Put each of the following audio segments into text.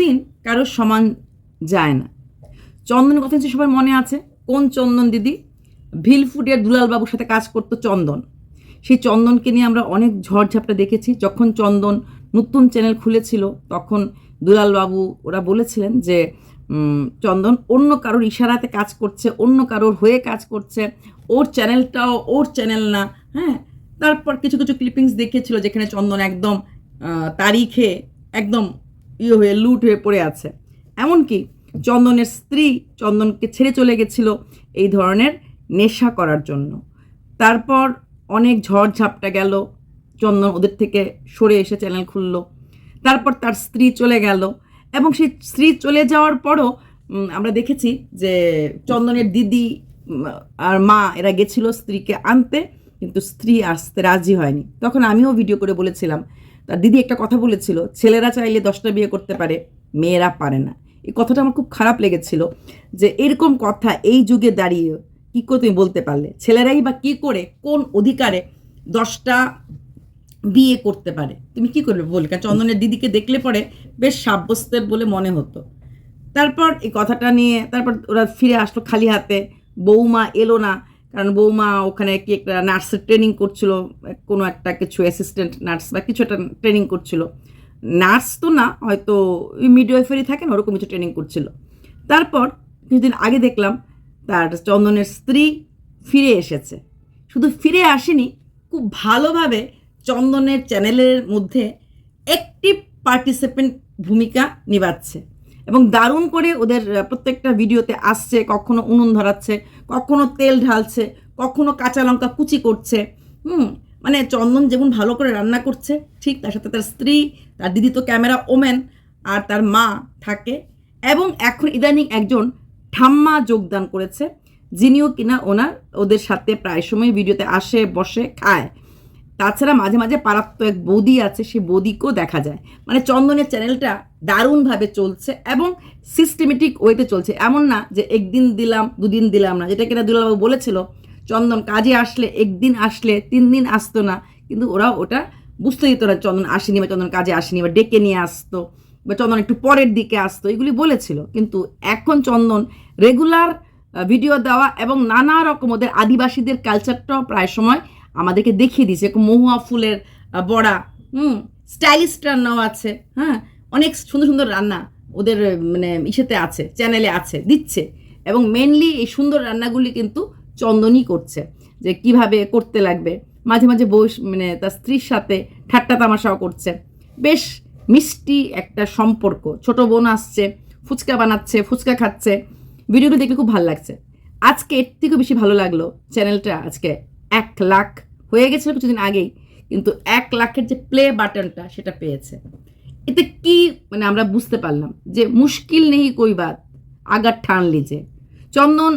দিন কারোর সমান যায় না। চন্দনের কথা সবার মনে আছে। কোন চন্দন দিদি? ভিলফুটের দুলালবাবুর সাথে কাজ করতো চন্দন। সেই চন্দনকে নিয়ে আমরা অনেক ঝড়ঝাপটা দেখেছি। যখন চন্দন নতুন চ্যানেল খুলেছিল, তখন দুলালবাবু ওরা বলেছিলেন যে চন্দন অন্য কারোর ইশারাতে কাজ করছে, অন্য কারোর হয়ে কাজ করছে, ওর চ্যানেলটাও ওর চ্যানেল না হ্যাঁ? তারপর কিছু কিছু ক্লিপিংস দেখিয়েছিল যেখানে চন্দন একদম তারিখে একদম ইয়ে হয়ে লুট হয়ে পড়ে আছে। এমনকি চন্দনের স্ত্রী চন্দনকে ছেড়ে চলে গেছিল এই ধরনের নেশা করার জন্য। তারপর অনেক ঝড় ঝাপটা গেল, চন্দন ওদের থেকে সরে এসে চ্যানেল খুললো। তারপর তার স্ত্রী চলে গেল এবং সেই স্ত্রী চলে যাওয়ার পরও আমরা দেখেছি যে চন্দনের দিদি আর মা এরা গেছিল স্ত্রীকে আনতে, কিন্তু স্ত্রী আসতে রাজি হয়নি। তখন আমিও ভিডিও করে বলেছিলাম তার দিদি একটা কথা বলেছিল, ছেলেরা চাইলে দশটা বিয়ে করতে পারে, মেয়েরা পারে না। এই কথাটা আমার খুব খারাপ লেগেছিল যে এরকম কথা এই যুগে দাঁড়িয়ে কী করে তুমি বলতে পারলে? ছেলেরাই বা কী করে, কোন অধিকারে দশটা বিয়ে করতে পারে? তুমি কি করবে বলি? কারণ চন্দনের দিদিকে দেখলে পরে বেশ সাব্যস্তের বলে মনে হতো। তারপর এই কথাটা নিয়ে, তারপর ওরা ফিরে আসলো খালি হাতে, বৌমা এলো না কারণ বৌমা ওখানে কি একটা নার্সের ট্রেনিং করছিল, কোনো একটা কিছু অ্যাসিস্ট্যান্ট নার্স বা কিছু একটা ট্রেনিং করছিল। নার্স তো না, হয়তো মিডওয়াইফারি থাকে না ওরকম কিছু ট্রেনিং করছিল। তারপর কিছুদিন আগে দেখলাম তার চন্দনের স্ত্রী ফিরে এসেছে। শুধু ফিরে আসেনি, খুব ভালোভাবে চন্দনের চ্যানেলের মধ্যে একটি পার্টিসিপেন্ট ভূমিকা নিভাচ্ছে। এবং দারুণ করে ওদের প্রত্যেকটা ভিডিওতে আসছে, কখনো উনুন ধরাচ্ছে, কখনো তেল ঢালছে, কখনো কাঁচা লঙ্কা কুচি করছে, হুম? মানে চন্দন যেমন ভালো করে রান্না করছে, ঠিক তার সাথে তার স্ত্রী, তার দিদি তো ক্যামেরা ওমেন আর তার মা থাকে, এবং এখন ইদানিং একজন ঠাম্মা যোগদান করেছে, যিনিও কিনা ওনার, ওদের সাথে প্রায় সময় ভিডিওতে আসে, বসে, খায়। তাছাড়া মাঝে মাঝে পাড়ার তো এক বৌদি আছে, সেই বৌদিকেও দেখা যায়। মানে চন্দনের চ্যানেলটা দারুণভাবে চলছে এবং সিস্টেমেটিক ওয়েতে চলছে। এমন না যে একদিন দিলাম, দুদিন দিলাম না। যেটা কিনা দুলাবাবু বলেছিল, চন্দন কাজে আসলে একদিন আসলে তিন দিন আসতো না। কিন্তু ওরা ওটা বুঝতে দিত না, চন্দন আসেনি বা চন্দন কাজে আসেনি বা ডেকে নিয়ে আসতো বা চন্দন একটু পরের দিকে আসতো। এগুলি বলেছিল। কিন্তু এখন চন্দন রেগুলার ভিডিও দেওয়া এবং নানা রকম ওদের আদিবাসীদের কালচারটাও প্রায় সময় আমাদেরকে দেখিয়ে দিয়েছে। মহুয়া ফুলের বড়া, হুম, স্টাইলিশ রান্নাও আছে হ্যাঁ অনেক সুন্দর সুন্দর রান্না ওদের মানে ইসেতে আছে, চ্যানেলে আছে, দিচ্ছে। এবং মেনলি এই সুন্দর রান্নাগুলি কিন্তু চন্দনই করছে, যে কীভাবে করতে লাগবে। মাঝে মাঝে বস মানে তার স্ত্রীর সাথে ঠাট্টা তামাশাও করছে। বেশ মিষ্টি একটা সম্পর্ক। ছোট বোন আসছে, ফুচকা বানাচ্ছে, ফুচকা খাচ্ছে। ভিডিওটা দেখলে খুব ভালো লাগছে। আজকে এর থেকেও বেশি ভালো লাগল চ্যানেলটা আজকে। এক লাখ হয়ে গেছিল কিছুদিন আগেই, কিন্তু এক লাখের যে প্লে বাটনটা সেটা পেয়েছে। এতে কি মানে আমরা বুঝতে পারলাম যে মুশকিল নেই কই বাত আগার ঠান লিজে চন্দন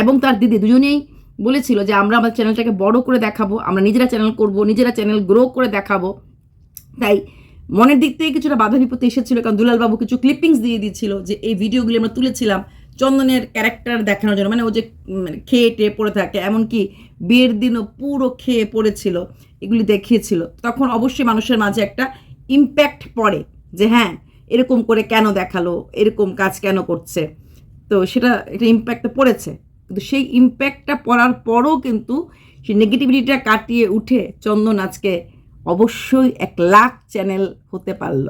এবং তার দিদি দুজনেই বলেছিল যে, আমরা আমাদের চ্যানেলটাকে বড় করে দেখাবো, আমরা নিজেরা চ্যানেল করব, নিজেরা চ্যানেল গ্রো করে দেখাবো। তাই মনের দিক থেকে কিছুটা বাধা বিপত্তি এসেছিল, কারণ দুলালবাবু কিছু ক্লিপিংস দিয়ে দিয়েছিল যে, এই ভিডিওগুলি আমরা তুলেছিলাম চন্দনের ক্যারেক্টার দেখানোর জন্য মানে ও যে খেয়ে টেয়ে পড়ে থাকে, এমনকি বিয়ের দিনও পুরো খেয়ে পড়েছিল, এগুলি দেখিয়েছিল, তখন অবশ্যই মানুষের মাঝে একটা ইম্প্যাক্ট পড়ে যে হ্যাঁ এরকম করে কেন দেখাল, এরকম কাজ কেন করছে, তো সেটা একটা ইম্প্যাক্টটা পড়েছে, কিন্তু সেই ইম্প্যাক্টটা পড়ার পরও কিন্তু সেই নেগেটিভিটিটা কাটিয়ে উঠে চন্দন আজকে অবশ্যই এক লাখ চ্যানেল হতে পারল,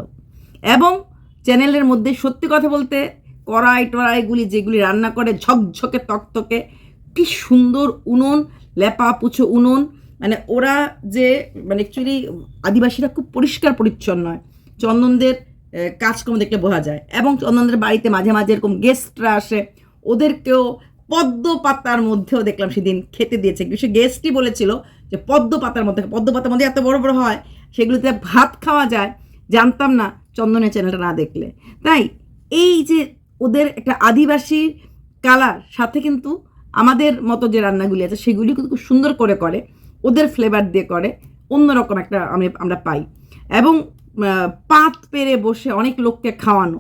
এবং চ্যানেলের মধ্যে সত্যি কথা বলতে কড়াই টড়াইগুলি যেগুলি রান্না করে, ঝকঝকে, তকতকে, কি সুন্দর উনুন, লেপা পুছো উনুন। মানে ওরা যে মানে অ্যাকচুয়ালি আদিবাসীরা খুব পরিষ্কার পরিচ্ছন্ন হয়। চন্দনদের কাজকর্ম দেখলে বোঝা যায়। এবং চন্দনদের বাড়িতে মাঝে মাঝে এরকম গেস্টরা আসে। ওদেরকেও পদ্ম পাতার মধ্যেও দেখলাম সেদিন খেতে দিয়েছে। কিছু গেস্টই বলেছিল যে, পদ্ম পাতার মধ্যে, পদ্ম পাতার মধ্যে এত বড় বড় হয়, সেগুলোতে ভাত খাওয়া যায়। জানতাম না চন্দনের চ্যানেলটা না দেখলে। তাই এই যে ওদের একটা আদিবাসী কালার, সাথে কিন্তু আমাদের মতো যে রান্নাগুলি আছে, সেগুলি কিন্তু খুব সুন্দর করে করে, ওদের ফ্লেভার দিয়ে করে, অন্যরকম একটা আমি, আমরা পাই। এবং পাত পেরে বসে অনেক লোককে খাওয়ানো,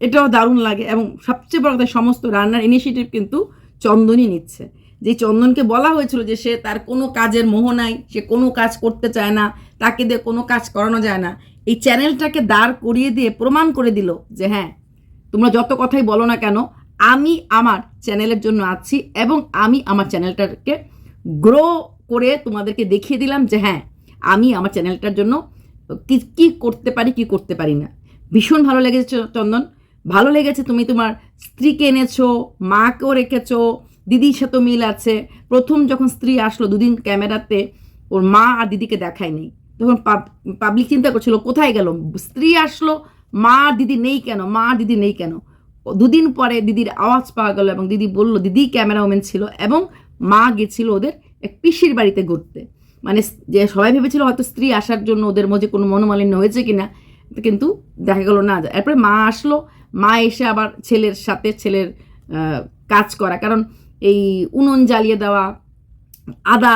এটাও দারুণ লাগে। এবং সবচেয়ে বড় কথা, সমস্ত রান্নার ইনিশিয়েটিভ কিন্তু চন্দনই নিচ্ছে। যে চন্দনকে বলা হয়েছিল যে সে তার কোনো কাজের মোহ নাই, সে কোনো কাজ করতে চায় না, তাকে দিয়ে কোনো কাজ করানো যায় না। এই চ্যানেলটাকে দাঁড় করিয়ে দিয়ে, প্রমাণ করে দিল যে হ্যাঁ তোমরা যত কথাই বলো না কেন, আমি আমার চ্যানেলের জন্য আছি এবং আমি আমার চ্যানেলটাকে গ্রো করে তোমাদেরকে দেখিয়ে দিলাম যে হ্যাঁ আমি আমার চ্যানেলটার জন্য কি কি করতে পারি, কি করতে পারি না। ভীষণ ভালো লেগেছে চন্দন। ভালো লেগেছে তুমি তোমার স্ত্রীকে এনেছো, মাকেও রেখেছো, দিদির সাথে মিল আছে। প্রথম যখন স্ত্রী আসলো দুদিন ক্যামেরাতে, ওর মা আর দিদিকে দেখায়নি। তখন পাবলিক চিন্তা করছিল, কোথায় গেল? স্ত্রী আসলো মা দিদি নেই কেন? মা দিদি নেই কেন? দুদিন পরে দিদির আওয়াজ পাওয়া গেল এবং দিদি বলল, দিদি ক্যামেরা ছিল এবং মা গেছিল ওদের এক পিসির বাড়িতে ঘুরতে। মানে যে সবাই ভেবেছিল হয়তো স্ত্রী আসার জন্য ওদের মধ্যে কোনো মনোমালিন্য হয়েছে কিনা, কিন্তু দেখা গেল না। এরপরে মা আসলো। মা এসে আবার ছেলের সাথে ছেলের কাজ করা। কারণ এই উনুন জ্বালিয়ে দেওয়া, আদা,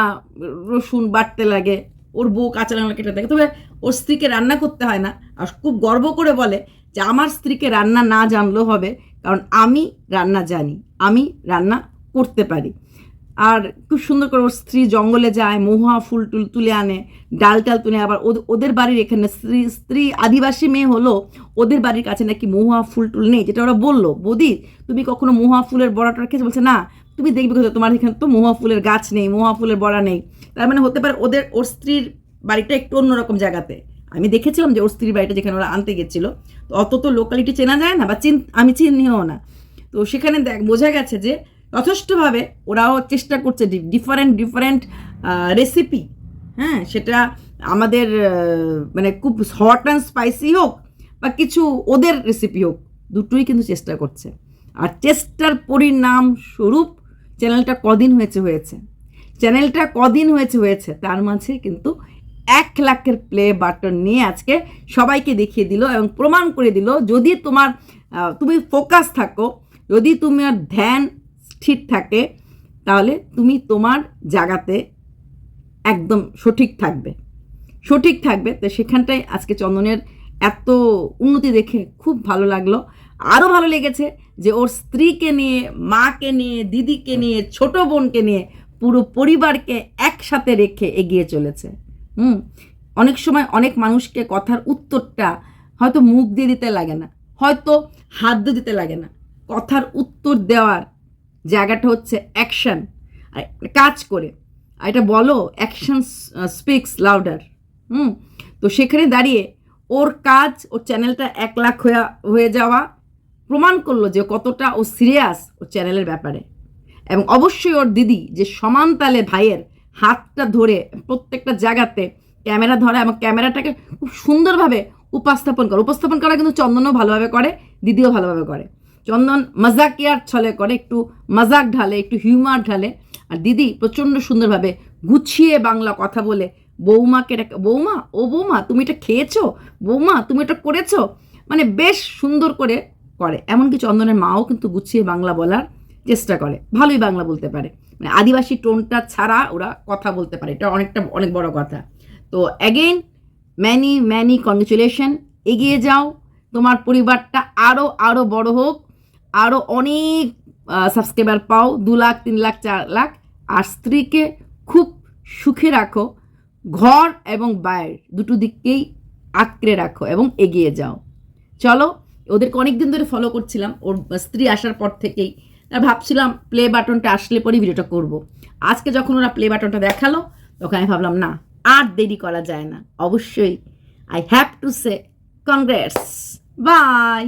রসুন বাটতে লাগে ওর বউ কাঁচা লঙ্কা কেটে দেয়। তবে ওর স্ত্রীকে রান্না করতে হয় না। আর খুব গর্ব করে বলে যে, আমার স্ত্রীকে রান্না না জানলেও হবে, কারণ আমি রান্না জানি, আমি রান্না করতে পারি। আর খুব সুন্দর করে ওর স্ত্রী জঙ্গলে যায়, মহুয়া ফুল টুল তুলে আনে, ডাল টাল তুলে আবার ওদের বাড়ির এখানে স্ত্রী স্ত্রী আদিবাসী মেয়ে হলো, ওদের বাড়ির কাছে নাকি মহুয়া ফুল টুল নেই, যেটা ওরা বলল। বৌদি, তুমি কখনো মহুয়া ফুলের বড়াটা খেয়েছো বলছে, না তুমি দেখবে কোথাও তোমার এখানে তো মহুয়া ফুলের গাছ নেই মহুয়া ফুলের বড়া নেই। তার মানে হতে পারে ওদের, ওর স্ত্রীর বাড়িটা একটু অন্যরকম জায়গাতে। আমি দেখেছিলাম যে ওর স্ত্রীর বাড়িটা যেখানে ওরা আনতে গেছিল, তো অত তো লোকালিটি চেনা যায় না বা চিন, আমি চিনিও না। তো সেখানে দেখ, বোঝা গেছে যে যথেষ্টভাবে ওরাও চেষ্টা করছে ডিফারেন্ট ডিফারেন্ট রেসিপি হ্যাঁ সেটা আমাদের মানে খুব হট অ্যান্ড স্পাইসি হোক বা কিছু ওদের রেসিপি হোক, দুটোই কিন্তু চেষ্টা করছে। আর চেষ্টার পরিণাম স্বরূপ চ্যানেলটা কদিন হয়েছে হয়েছে। চ্যানেলটা কদিন হয়েছে হয়েছে, তার মাঝে কিন্তু এক লাখের প্লে বাটন নিয়ে আজকে সবাইকে দেখিয়ে দিল এবং প্রমাণ করে দিল, যদি তোমার তুমি ফোকাস থাকো, যদি তোমার ধ্যান স্থির থাকে, তাহলে তুমি তোমার জায়গাতে একদম সঠিক থাকবে। সঠিক থাকবে, তো সেখানটায় আজকে চন্দনের এত উন্নতি দেখে খুব ভালো লাগল। আরও ভালো লেগেছে যে ওর স্ত্রীকে নিয়ে, মাকে নিয়ে, দিদিকে নিয়ে, ছোট বোনকে নিয়ে পুরো পরিবারকে একসাথে রেখে এগিয়ে চলেছে। হুম, অনেক সময় অনেক মানুষকে কথার উত্তরটা হয়তো মুখ দিয়ে দিতে লাগে না, হয়তো হাত দিয়ে দিতে লাগে না। কথার উত্তর দেওয়ার জায়গাটা হচ্ছে অ্যাকশন। কাজ করে, আর এটা বলো, অ্যাকশন স্পিক্স লাউডার। হুম, তো সেখানে দাঁড়িয়ে ওর কাজ, ওর চ্যানেলটা এক লাখ হয়ে হয়ে যাওয়া প্রমাণ করল যে কতটা ও সিরিয়াস ও চ্যানেলের ব্যাপারে। এবং অবশ্যই ওর দিদি যে সমান তালে ভাইয়ের হাতটা ধরে প্রত্যেকটা জায়গাতে ক্যামেরা ধরা এবং ক্যামেরাটাকে খুব সুন্দরভাবে উপস্থাপন করে। উপস্থাপন করা কিন্তু চন্দনও ভালোভাবে করে, দিদিও ভালোভাবে করে। চন্দন মজাকিয়ার ছলে করে, একটু মজাক ঢালে, একটু হিউমার ঢালে। আর দিদি প্রচণ্ড সুন্দরভাবে গুছিয়ে বাংলা কথা বলে, বৌমাকে বৌমা? ও বৌমা? তুমি এটা খেয়েছো? বৌমা? তুমি এটা করেছ? মানে বেশ সুন্দর করে করে। এমনকি চন্দনের মাও কিন্তু গুছিয়ে বাংলা বলার চেষ্টা করে। ভালোই বাংলা বলতে পারে। মানে আদিবাসী টোনটা ছাড়া ওরা কথা বলতে পারে। এটা অনেকটা, অনেক বড় কথা। তো অ্যাগেইন ম্যানি ম্যানি কংগ্রেচুলেশন এগিয়ে যাও। তোমার পরিবারটা আরও আরও বড় হোক। আরও অনেক সাবস্ক্রাইবার পাও। দু লাখ, তিন লাখ, চার লাখ। আর স্ত্রীকে খুব সুখে রাখো। ঘর এবং বাইর দুটো দিককেই আঁকড়ে রাখো এবং এগিয়ে যাও। চলো ওদেরকে অনেক দিন ধরে ফলো করছিলাম। ওর স্ত্রী আসার পর থেকেই। ভাবছিলাম প্লে বাটনটা আসলে পরেই ভিডিওটা করব। আজকে যখন ওরা প্লে বাটনটা দেখাল, তখন আমি ভাবলাম, না, আর দেরি করা যায় না। অবশ্যই I have to say congrats bye